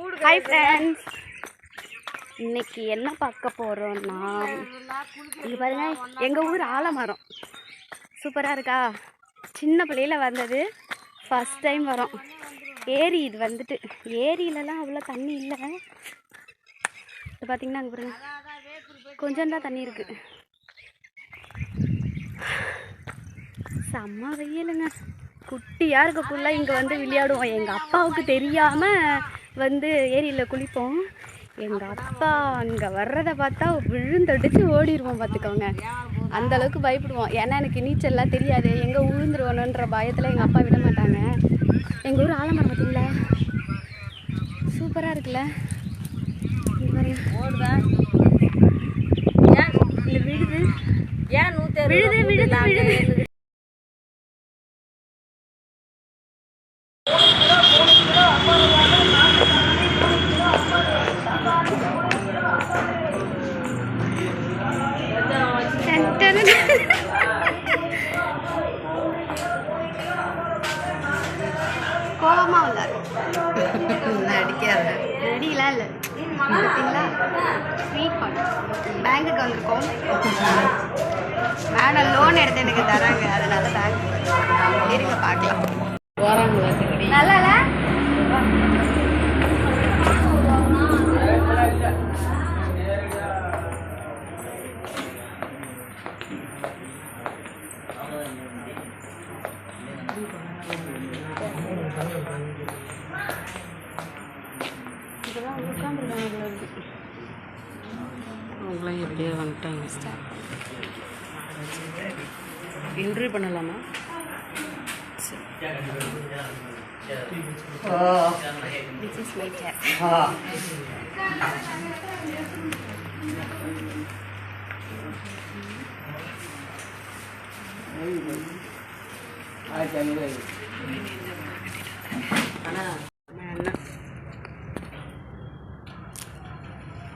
Hi friends இன்னைக்கு என்ன பார்க்க போகிறோம்னா இது பாருங்க எங்கள் ஊர் ஆலமரம். சூப்பராக இருக்கா? சின்ன பிள்ளையில வந்தது. ஃபஸ்ட் டைம் வரோம். ஏரி இது வந்துட்டு ஏரியிலலாம் அவ்வளோ தண்ணி இல்லை. இது பார்த்தீங்கன்னா அங்கே பாருங்க கொஞ்சம் தான் தண்ணி இருக்குது செம்ம வெயிலுங்க. குட்டியாக இருக்கக்குள்ள இங்கே வந்து விளையாடுவோம். எங்கள் அப்பாவுக்கு தெரியாமல் வந்து ஏரியில் குளிப்போம். எங்கள் அப்பா அங்கே வர்றதை பார்த்தா விழுந்தடிச்சு ஓடிடுவோம் பார்த்துக்கோங்க அந்த அளவுக்கு பயப்படுவோம். ஏன்னா எனக்கு நீச்சல்லாம் தெரியாது. எங்கே விழுந்துருவோணுன்ற பயத்தில் எங்கள் அப்பா விட மாட்டாங்க. எங்கள் ஊர் ஆலமரம் பார்த்தீங்களா சூப்பராக இருக்குல்ல? விழுது. விழுது விழுது விழுது. இல்லை பார்த்தீங்களா ஸ்வீட் பண்ண பேங்குக்கு வந்திருக்கோம் மேடம் லோன் எடுத்து எனக்கு தராங்க. அதனால பேங்க் இருங்க பார்க்கலாம். நல்லா This is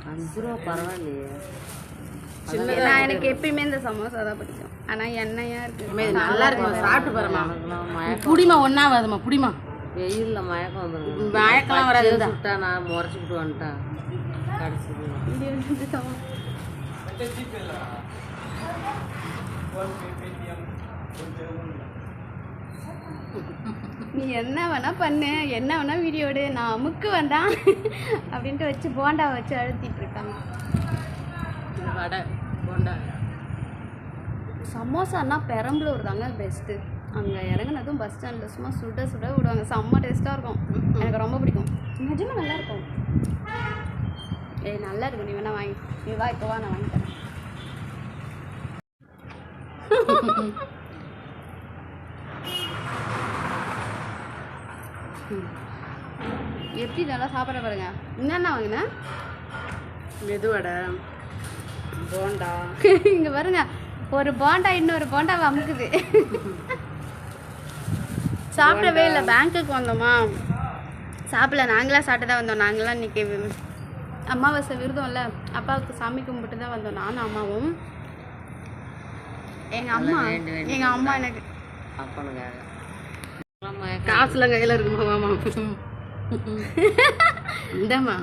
அஞ்சு ரூபா பரவாயில்லையே நான் எனக்கு எப்பயுமே இந்த சமோசா தான் பிடிக்கும் ஆனா எண்ணெயா இருக்கு. நல்லா இருக்குமா? சாப்பிட்டு பாருமா. புடிமா ஒன்னாவதுமா புடிமா வெயில்ல மயக்கம் வந்துடும் மயக்கம் வராது விட்டா நான் முறைச்சிட்டு வந்துட்டேன் கடைசி இது வந்து சமோசா. நீ என்ன வேணா பண்ணு. என்ன வேணா வீடியோ எடு. நான் அமுக்கு வேண்டாம் அப்படின்ட்டு வச்சு போண்டா வச்சு அழுத்திட்டு இருக்காங்க. வடை போண்டா. சமோசான்னா பெரம்பலூர் தாங்க பெஸ்ட்டு அங்கே இறங்குனதும் பஸ் ஸ்டாண்டில் சும்மா சுட சுட விடுவாங்க. செம்ம டேஸ்ட்டாக இருக்கும். எனக்கு ரொம்ப பிடிக்கும். நிஜமாக நல்லா இருக்கும். ஏய் நல்லா இருக்கும். நீ வேணா வாங்கி நீ வா இப்போ வா நான் வாங்கி தரேன். எப்படி நல்லா சாப்பிட பாருங்க. என்னென்ன வாங்கினேன் மெது வடை போண்டா. இங்க பாருங்க. ஒரு போண்டா இன்னொரு போண்டா அமுக்குது சாப்பிடவே இல்லை பேங்க்குக்கு வந்தோமா? சாப்பிடல நாங்களாம் சாப்பிட்டு தான் வந்தோம். நாங்களாம் இன்னைக்கு வி- அமாவாசை விரதம் இல்லை அப்பாவுக்கு சாமி கும்பிட்டு தான் வந்தோம். நானும் அம்மாவும். எங்க அம்மா எங்க அம்மா எனக்கு காசுலாம் கையில் இருக்குமா மாமா? இந்தாம்மா.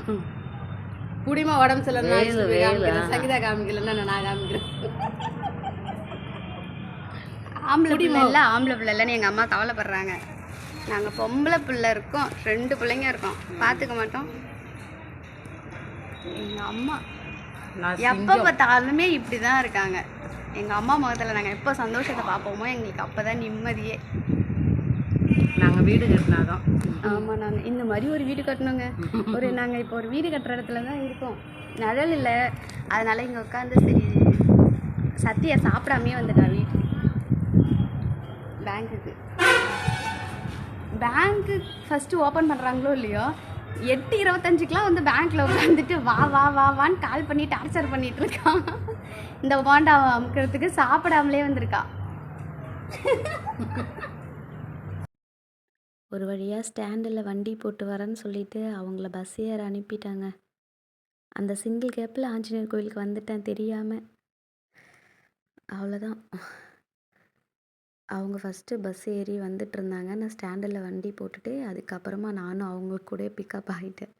புடிமா உடம்பு சரியில்லை சகிதா காமிக்கலன்னா நான் காமிக்கிறேன். ஆம்பளை பிள்ளை இல்லை ஆம்பளை பிள்ளை இல்லைன்னு எங்கள் அம்மா கவலைப்படுறாங்க. நாங்கள் பொம்பளை பிள்ளை இருக்கோம் ரெண்டு பிள்ளைங்க இருக்கோம். பார்த்துக்க மாட்டோம். எங்கள் அம்மா எப்போ பார்த்தாலுமே இப்படி தான் இருக்காங்க. எங்கள் அம்மா முகத்தில் நாங்கள் எப்போ சந்தோஷத்தை பார்ப்போமோ எங்களுக்கு அப்போ தான் நிம்மதியே. நாங்கள் வீடு கட்டினாதான். ஆமாம் நாங்கள் இந்த மாதிரி ஒரு வீடு கட்டணுங்க. ஒரு நாங்கள் இப்போ ஒரு வீடு கட்டுற இடத்துல தான் இருக்கோம். நிழல் இல்லை. அதனால இங்கே உட்காந்து சரி சத்தியா சாப்பிடாமே வந்துட்டா வீட்டுக்கு. பேங்க்குக்கு பேங்க்கு ஃபஸ்ட்டு ஓப்பன் பண்ணுறாங்களோ இல்லையோ எட்டு இருபத்தஞ்சுக்கெலாம் வந்து பேங்க்கில் உட்காந்துட்டு வா வா வா வான்னு கால் பண்ணி டார்ச்சர் பண்ணிகிட்டு இருக்கான். இந்த போண்டாவை அமுக்கிறதுக்கு சாப்பிடாமலே வந்திருக்கா. ஒரு வழியாக ஸ்டாண்டில் வண்டி போட்டு வரேன்னு சொல்லிட்டு அவங்கள பஸ் ஏற அனுப்பிட்டாங்க. அந்த சிங்கிள் கேப்பில் ஆஞ்சநேயர் கோயிலுக்கு வந்துட்டேன் தெரியாமல் அவ்வளோதான் அவங்க ஃபஸ்ட்டு பஸ் ஏறி வந்துட்டு இருந்தாங்க நான் ஸ்டாண்டில் வண்டி போட்டுட்டு அதுக்கப்புறமா நானும் அவங்க கூட பிக்கப் ஆகிட்டேன்.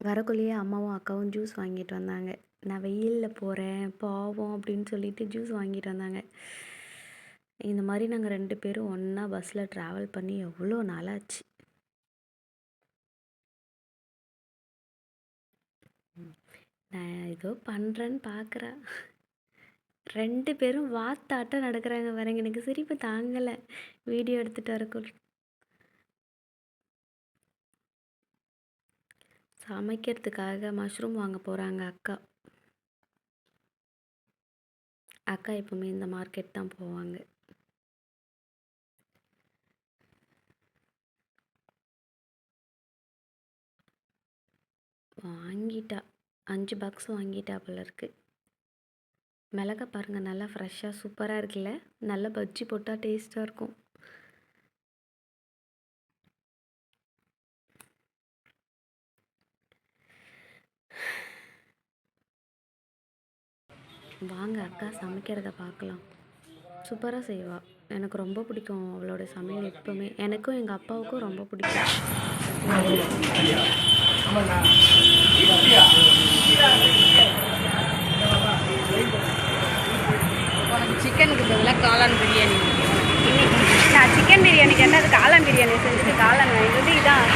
வரக்குள்ளேயே அம்மாவும் அக்காவும் ஜூஸ் வாங்கிட்டு வந்தாங்க. நான் வெயிலில் போகிறேன் பாவம் அப்படின்னு சொல்லிட்டு ஜூஸ் வாங்கிட்டு வந்தாங்க. இந்த மாதிரி நாங்கள் ரெண்டு பேரும் ஒன்றா பஸ்ஸில் ட்ராவல் பண்ணி எவ்வளோ நாளாச்சு. நான் ஏதோ பண்ணுறேன்னு பார்க்குறேன் ரெண்டு பேரும் வாத்தாட்டம் நடக்கிறாங்க பாருங்க. எனக்கு சிரிப்பு தாங்கலை. வீடியோ எடுத்துகிட்டு வரக்குள். சமைக்கிறதுக்காக மஷ்ரூம் வாங்க போகிறாங்க அக்கா. அக்கா எப்பவுமே இந்த மார்க்கெட் தான் போவாங்க. வாங்கிட்டா. அஞ்சு பாக்ஸ் வாங்கிட்டா போல இருக்குது மிளகா பாருங்கள் நல்லா ஃப்ரெஷ்ஷாக சூப்பராக இருக்குல்ல? நல்லா பஜ்ஜி போட்டால் டேஸ்ட்டாக இருக்கும். வாங்க அக்கா சமைக்கிறத பார்க்கலாம் சூப்பராக செய்வா. எனக்கு ரொம்ப பிடிக்கும் அவளோட சமையல் எப்பவுமே. எனக்கும் எங்கள் அப்பாவுக்கும் ரொம்ப பிடிக்கும் உனக்கு சிக்கனுக்கு பதிலாக காளான் பிரியாணி நான் சிக்கன் பிரியாணி கேட்டால் அது காளான் பிரியாணி செஞ்சுட்டு காளான் வாங்கிட்டு இதான்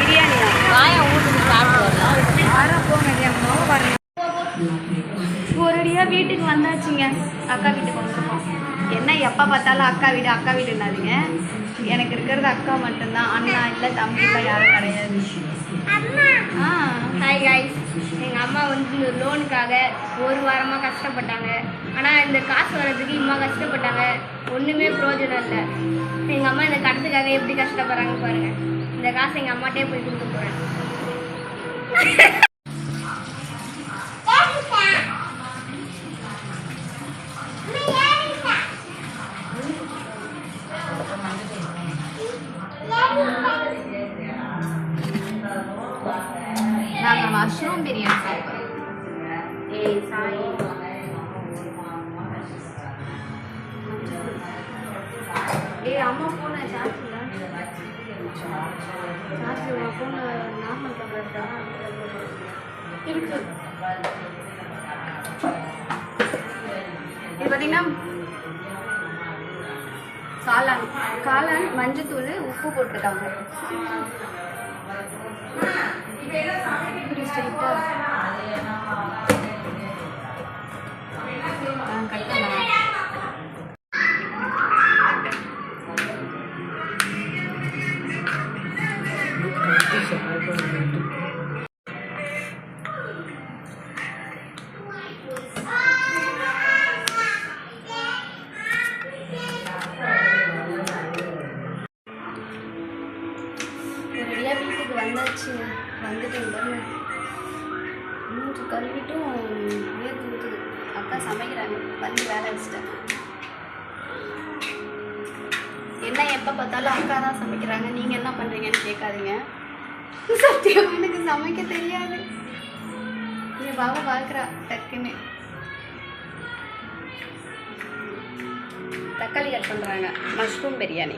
பிரியாணி தான் காயம் வீட்டுக்கு சாப்பிட்டு வரலாம் ஒரடியாக வீட்டுக்கு வந்தாச்சுங்க அக்கா வீட்டுக்கு வந்திருக்கோம் என்ன எப்போ பார்த்தாலும் அக்கா வீடு அக்கா வீடுனாதீங்க எனக்கு இருக்கிறது அக்கா மட்டும்தான். அண்ணா இல்லை தம்பி இல்லை யாரும் கிடையாது. ஆ. ஹாய் காய்ஸ் எங்கள் அம்மா வந்து லோனுக்காக ஒரு வாரமாக கஷ்டப்பட்டாங்க. ஆனால் இந்த காசு வர்றதுக்கு இம்மா கஷ்டப்பட்டாங்க. ஒன்றுமே பிரயோஜனம் இல்லை. எங்கள் அம்மா இந்த கடத்துக்காக எப்படி கஷ்டப்படுறாங்க பாருங்கள் இந்த காசை எங்கள் அம்மாட்டே போய் கொடுக்க போகிறேன் மஷ்ரூம் பிரியாணி சாப்பிட்றோம் ஏய் சாய் ஏய் அம்மா ஃபோனை சார்ஜ் சார்ஜ் உன் நார்மல் இருக்கு இது பார்த்தீங்கன்னா காளான் காளான் மஞ்சத்தூள் உப்பு போட்டிருக்காங்க இப்படி ஆ, வீட்டுக்கு வந்தாச்சு வந்துட்டு மூன்று கழுவிட்டும் வேர்த்து ஊற்றுது அக்கா சமைக்கிறாங்க. வந்து வேலை வச்சுட்டாங்க என்ன எப்போ பார்த்தாலும் அக்கா தான் சமைக்கிறாங்க. நீங்கள் என்ன பண்ணுறீங்கன்னு கேட்காதீங்க. சத்தியம் எனக்கு சமைக்க தெரியாது. என் பாபா பார்க்குறா டக்குன்னு. தக்காளி கட் பண்ணுறாங்க மஷ்ரூம் பிரியாணி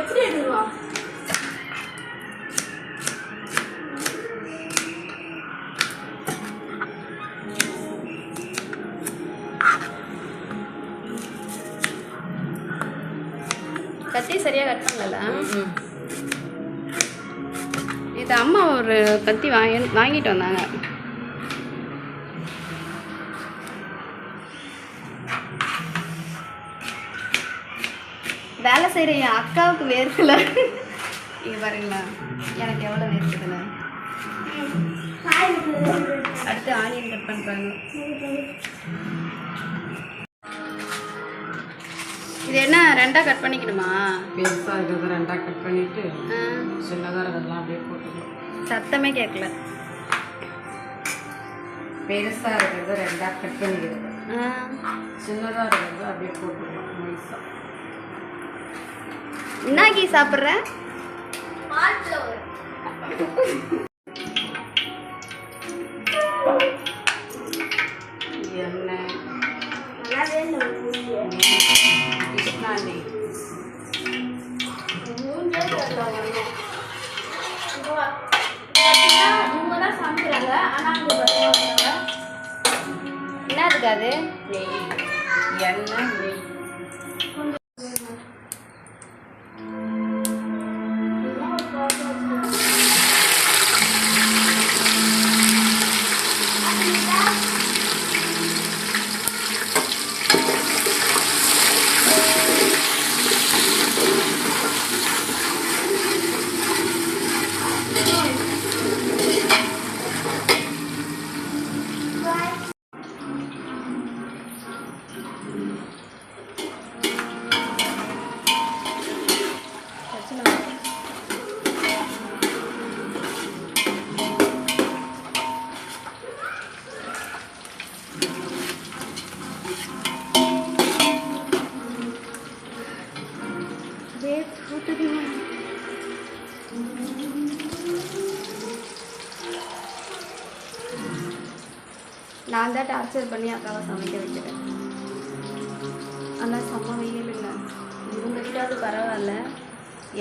எப்படி எடுவா ஒரு கத்தி வாங்கி வாங்கிட்டு வந்தாங்க. வேலை செய்கிற என் அக்காவுக்கு வேர்க்கல. இங்க பாருங்களா. எனக்கு எவ்வளோ வேர்க்குதுன்னு. அடுத்து ஆனியன் கட் பண்ணுறாங்க இது என்ன ரெண்டாக கட் பண்ணிக்கணுமா? பெருசாக இருக்கிறத ரெண்டாக கட் பண்ணிவிட்டு ஆ, சின்னதாக இருக்கிறதெல்லாம் அப்படியே போட்டுக்கலாம். சத்தமே கேட்கல பெருசாக இருக்கிறத ரெண்டாக கட் பண்ணிக்கிறது. சின்னதாக இருக்கிறத அப்படியே நைஸாக என்ன கீ சாப்பிட்ற? என்ன ஆனால் எண்ணெய் நெய். டார்ச்சர் பண்ணி அக்காவை சமைக்க வைக்கிறேன். ஆனால் செம்ம வெயில் இல்லை. இவங்க வீடாவது பரவாயில்ல.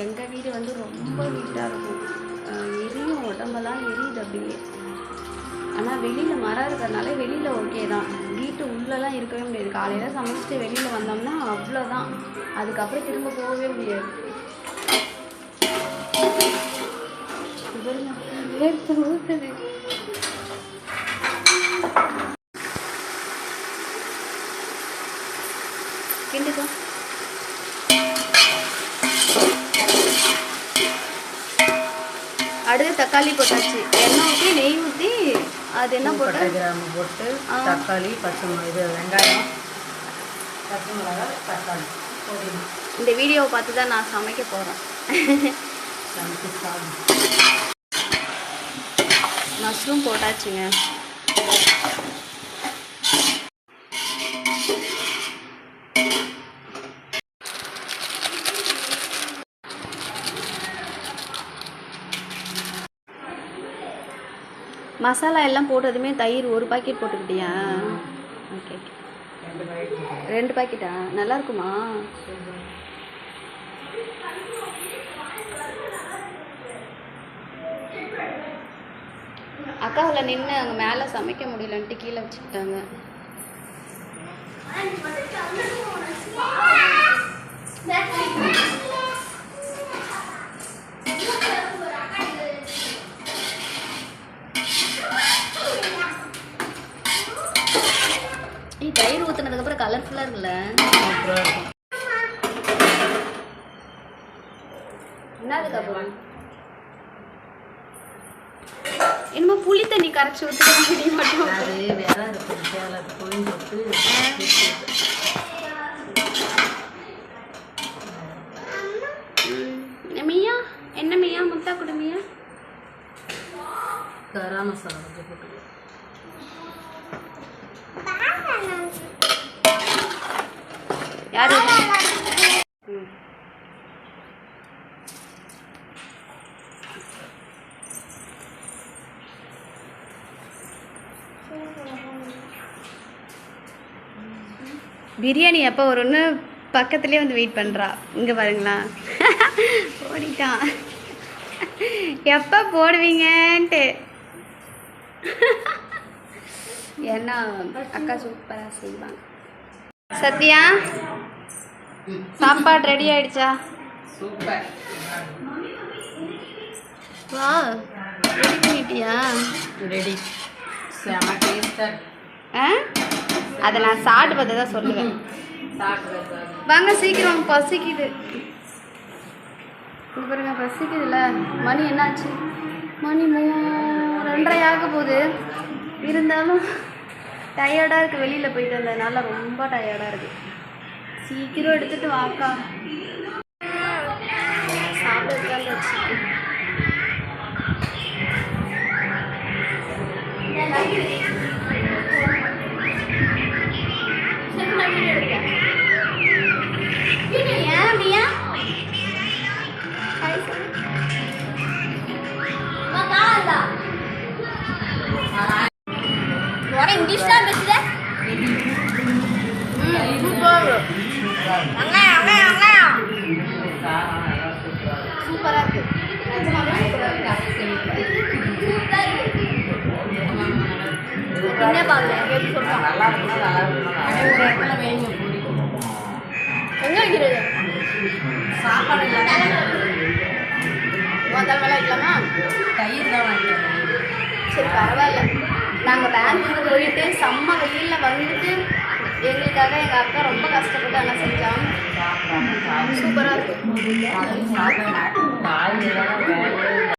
எங்கள் வீடு வந்து ரொம்ப வீட்டாக இருக்கும். எரியும். உடம்பெல்லாம் எரியுது அப்படியே. ஆனால் வெளியில் மரம் இருக்கிறதுனால வெளியில் ஓகே தான். வீட்டு உள்ளெல்லாம் இருக்கவே முடியாது. காலையில் சமைச்சிட்டு வெளியில் வந்தோம்னா அவ்வளோதான் அதுக்கப்புறம் திரும்ப போகவே முடியாது. இவருங்க, வேர்த்து ஊத்துது. கிண்டுக்கோ. அடுத்து தக்காளி போட்டாச்சு. எண்ணெய் ஊற்றி நெய் ஊற்றி அது என்ன போட்டு? கிராம்பு போட்டு தக்காளி பச்சை மிளகாய் இது வெங்காயம் பச்சை மிளகாய் தக்காளி. இந்த வீடியோவை பார்த்து தான் நான் சமைக்க போகிறேன் மஷ்ரூம் போட்டாச்சுங்க. மசாலா எல்லாம் போட்டதுமே தயிர் ஒரு பாக்கெட் போட்டுக்கிட்டியா? ஓகே ஓகே ரெண்டு ரெண்டு பாக்கெட்டா நல்லா இருக்குமா? அக்காவில் நின்று அங்கே மேலே சமைக்க முடியலன்ட்டு கீழே வச்சுக்கிட்டாங்க. ஏய் தயிர் ஊற்றுனதுக்கப்புறம் கலர்ஃபுல்லாக இருக்குல்ல. சூப்பராக இருக்கும் என்னதுக்கு அப்புறம்? என்னமோ புளி தண்ணி கரைச்சி ஊற்றி மட்டும் அது வேற இருக்கும் சேலை புளிஞ்சு விட்டு ம், மியா என்ன மியா முத்தா கொடு மியா கரம் மசாலா கொஞ்சம் போட்டு யாரு ம். பிரியாணி எப்போ வரும்னு பக்கத்துலேயே வந்து வெயிட் பண்ணுறா இங்கே பாருங்களா. ஓடிட்டான் எப்போ போடுவீங்கன்ட்டு. ஏன்னா அக்கா சூப்பராக செய்வாங்க. சத்யா சாப்பாடு ரெடி ஆயிடுச்சா? சூப்பர் வா ரெடி பண்ணிட்டியா? ரெடி செம டேஸ்டாக ஆ? அதை நான் சாப்பிட்டு பார்த்து தான் சொல்லுவேன். வாங்க சீக்கிரம் பசிக்குது. இது பாருங்க பசிக்குதுல்ல. மணி என்னாச்சு? மணி மூ ரெண்டரை ஆக போகுது. இருந்தாலும் டயர்டாக இருக்குது வெளியில் போயிட்டு வந்ததுனால ரொம்ப டயர்டாக இருக்குது சீக்கிரம் எடுத்துகிட்டு வாக்கா. சாப்பிட்டு வச்சு என்ன எப்படி சொல்கிறான் நல்லா இருக்குன்னா நல்லா பொடி எங்கே வைக்கிறது? சாப்பாடு முதல் வேலை வைக்கலாமா? தயிர் தான் சரி பரவாயில்ல. நாங்கள் பேங்க்குக்கு போயிட்டு செம்ம வெயிலில் வந்துட்டு எங்களுக்காக எங்கள் அக்கா ரொம்ப கஷ்டப்பட்டு எல்லாம் செஞ்சான் சூப்பராக இருக்கும்